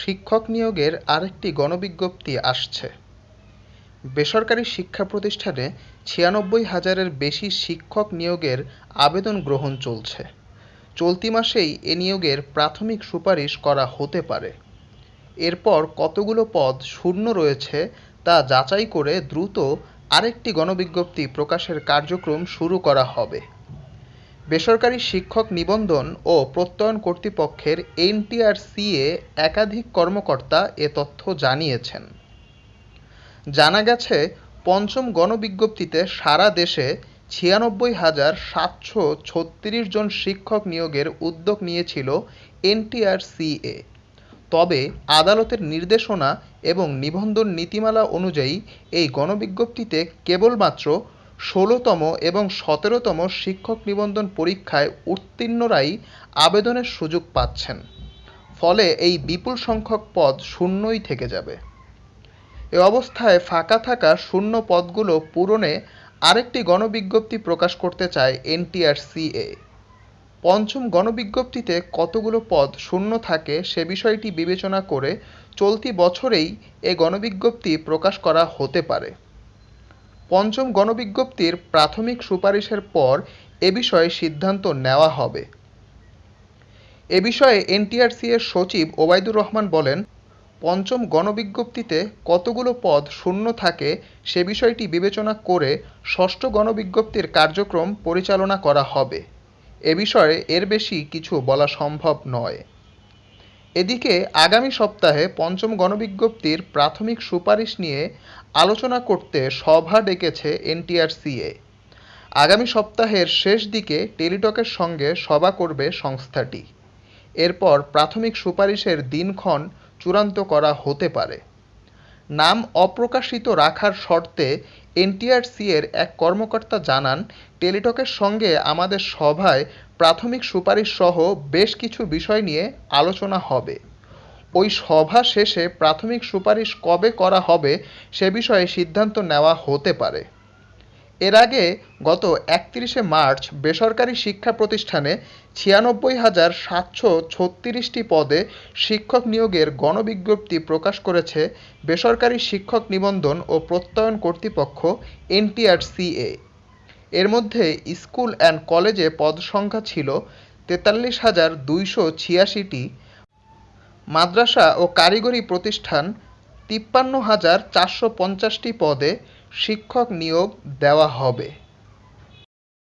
শিক্ষক নিয়োগের আরেকটি গণবিজ্ঞপ্তি আসছে। বেসরকারি শিক্ষা প্রতিষ্ঠানে ছিয়ানব্বই হাজারের বেশি শিক্ষক নিয়োগের আবেদন গ্রহণ চলছে। চলতি মাসেই এ নিয়োগের প্রাথমিক সুপারিশ করা হতে পারে। এরপর কতগুলো পদ শূন্য রয়েছে তা যাচাই করে দ্রুত আরেকটি গণবিজ্ঞপ্তি প্রকাশের কার্যক্রম শুরু করা হবে। বেসরকারি শিক্ষক নিবন্ধন ও প্রত্যয়ন কর্তৃপক্ষের এনটিআরসিএ একাধিক কর্মকর্তা এ তথ্য জানিয়েছেন। জানা গেছে, পঞ্চম গণবিজ্ঞপ্তিতে সারা দেশে ছিয়ানব্বই হাজার সাতশো ছত্রিশ জন শিক্ষক নিয়োগের উদ্যোগ নিয়েছিল এনটিআরসিএ। তবে আদালতের নির্দেশনা এবং নিবন্ধন নীতিমালা অনুযায়ী এই গণবিজ্ঞপ্তিতে কেবলমাত্র ষোলোতম এবং সতেরোতম শিক্ষক নিবন্ধন পরীক্ষায় উত্তীর্ণরাই আবেদনের সুযোগ পাচ্ছেন। ফলে এই বিপুল সংখ্যক পদ শূন্যই থেকে যাবে। এ অবস্থায় ফাঁকা থাকা শূন্য পদগুলো পূরণে আরেকটি গণবিজ্ঞপ্তি প্রকাশ করতে চায় এনটিআরসিএ। পঞ্চম গণবিজ্ঞপ্তিতে কতগুলো পদ শূন্য থাকে সে বিষয়টি বিবেচনা করে চলতি বছরেই এ গণবিজ্ঞপ্তি প্রকাশ করা হতে পারে। পঞ্চম গণবিজ্ঞপ্তির প্রাথমিক সুপারিশের পর এ বিষয়ে সিদ্ধান্ত নেওয়া হবে। এ বিষয়ে এনটিআরসি এর সচিব ওবায়দুর রহমান বলেন, পঞ্চম গণবিজ্ঞপ্তিতে কতগুলো পদ শূন্য থাকে সে বিষয়টি বিবেচনা করে ষষ্ঠ গণবিজ্ঞপ্তির কার্যক্রম পরিচালনা করা হবে। এ বিষয়ে এর বেশি কিছু বলা সম্ভব নয়। এদিকে আগামী সপ্তাহে পঞ্চম গণবিজ্ঞপ্তির প্রাথমিক সুপারিশ নিয়ে আলোচনা করতে সভা ডেকেছে এনটিআরসিএ। আগামী সপ্তাহের শেষ দিকে টেলিটকের সঙ্গে সভা করবে সংস্থাটি। এরপর প্রাথমিক সুপারিশের দিনক্ষণ চূড়ান্ত করা হতে পারে। নাম অপ্রকাশিত রাখার শর্তে এনটিআরসি এর এক কর্মকর্তা জানান, টেলিটকের সঙ্গে আমাদের সভায় প্রাথমিক সুপারিশ সহ বেশ কিছু বিষয় নিয়ে আলোচনা হবে। ওই সভা শেষে প্রাথমিক সুপারিশ কবে করা হবে সে বিষয়ে সিদ্ধান্ত নেওয়া হতে পারে। এর আগে গত একত্রিশে মার্চ বেসরকারি শিক্ষা প্রতিষ্ঠানে ছিয়ানব্বই হাজার সাতশো ছত্রিশটি পদে শিক্ষক নিয়োগের গণবিজ্ঞপ্তি প্রকাশ করেছে বেসরকারি শিক্ষক নিবন্ধন ও প্রত্যয়ন কর্তৃপক্ষ, এনটিআরসিএ। এর মধ্যে স্কুল অ্যান্ড কলেজে পদ সংখ্যা ছিল তেতাল্লিশ হাজার দুইশো ছিয়াশিটি। মাদ্রাসা ও কারিগরি প্রতিষ্ঠান তিপ্পান্ন হাজার চারশো পঞ্চাশটি পদে শিক্ষক নিয়োগ দেওয়া হবে।